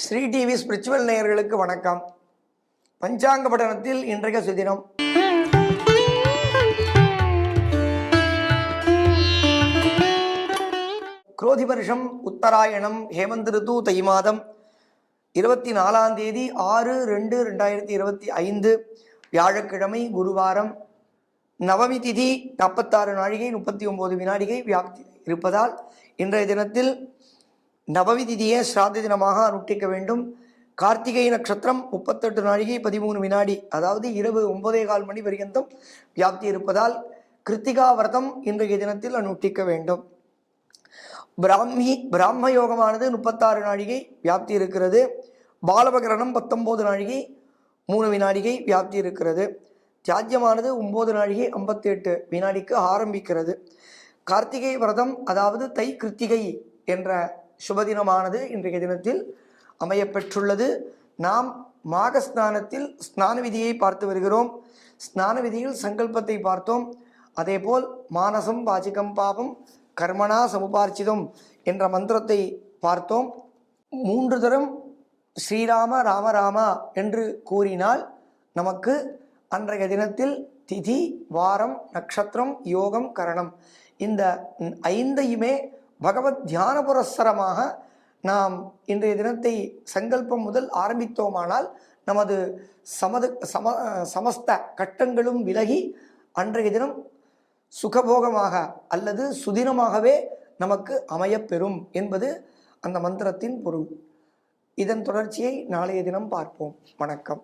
Sri TV spiritual நேயர்களுக்கு வணக்கம். பஞ்சாங்க பட்டணத்தில் இன்றைய சுதினம். குரோதி வருஷம் உத்தராயணம் ஹேமந்த் ரிது தை மாதம் இருபத்தி நாலாம் தேதி ஆறு ரெண்டு ரெண்டாயிரத்தி இருபத்தி ஐந்து வியாழக்கிழமை குருவாரம். நவமி திதி நாற்பத்தாறு நாழிகை முப்பத்தி ஒன்பது வினாடிகை வியாப்தி இருப்பதால் இன்றைய தினத்தில் நவமி திதியை தினமாக அனுஷ்டிக்க வேண்டும். கார்த்திகை நட்சத்திரம் முப்பத்தெட்டு நாழிகை பதிமூணு வினாடி அதாவது இரவு ஒன்பதே கால் மணி பர்யந்தம் வியாப்தி இருப்பதால் கிருத்திகா விரதம் இன்றைய தினத்தில் அனுஷ்டிக்க வேண்டும். பிராமி பிராம யோகமானது முப்பத்தாறு நாழிகை வியாப்தி இருக்கிறது. பாலபகரணம் பத்தொம்போது நாழிகை மூணு வினாடிகை வியாப்தி இருக்கிறது. தியாஜ்யமானது ஒம்பது நாழிகை ஐம்பத்தி எட்டு வினாடிக்கு ஆரம்பிக்கிறது. கார்த்திகை விரதம் அதாவது தை கிருத்திகை என்ற சுபதினமானது இன்றைய தினத்தில் அமையப்பெற்றுள்ளது. நாம் மாக ஸ்நானத்தில் ஸ்நான விதியை பார்த்து வருகிறோம். ஸ்நான விதியில் சங்கல்பத்தை பார்த்தோம். அதேபோல் மானசம் வாச்சிகம் பாபம் கர்மணா சமுபார்ச்சிதம் என்ற மந்திரத்தை பார்த்தோம். மூன்று தரம் ஸ்ரீராம ராம ராமா என்று கூறினால் நமக்கு அன்றைய தினத்தில் திதி வாரம் நட்சத்திரம் யோகம் கரணம். இந்த ஐந்தையுமே பகவத் தியான புரஸ்தரமாக நாம் இன்றைய தினத்தை சங்கல்பம் முதல் ஆரம்பித்தோமானால் நமது சமது சம சமஸ்த கட்டங்களும் விலகி அன்றைய தினம் சுகபோகமாக அல்லது சுதினமாகவே நமக்கு அமையப்பெறும் என்பது அந்த மந்திரத்தின் பொருள். இதன் தொடர்ச்சியை நாளைய தினம் பார்ப்போம். வணக்கம்.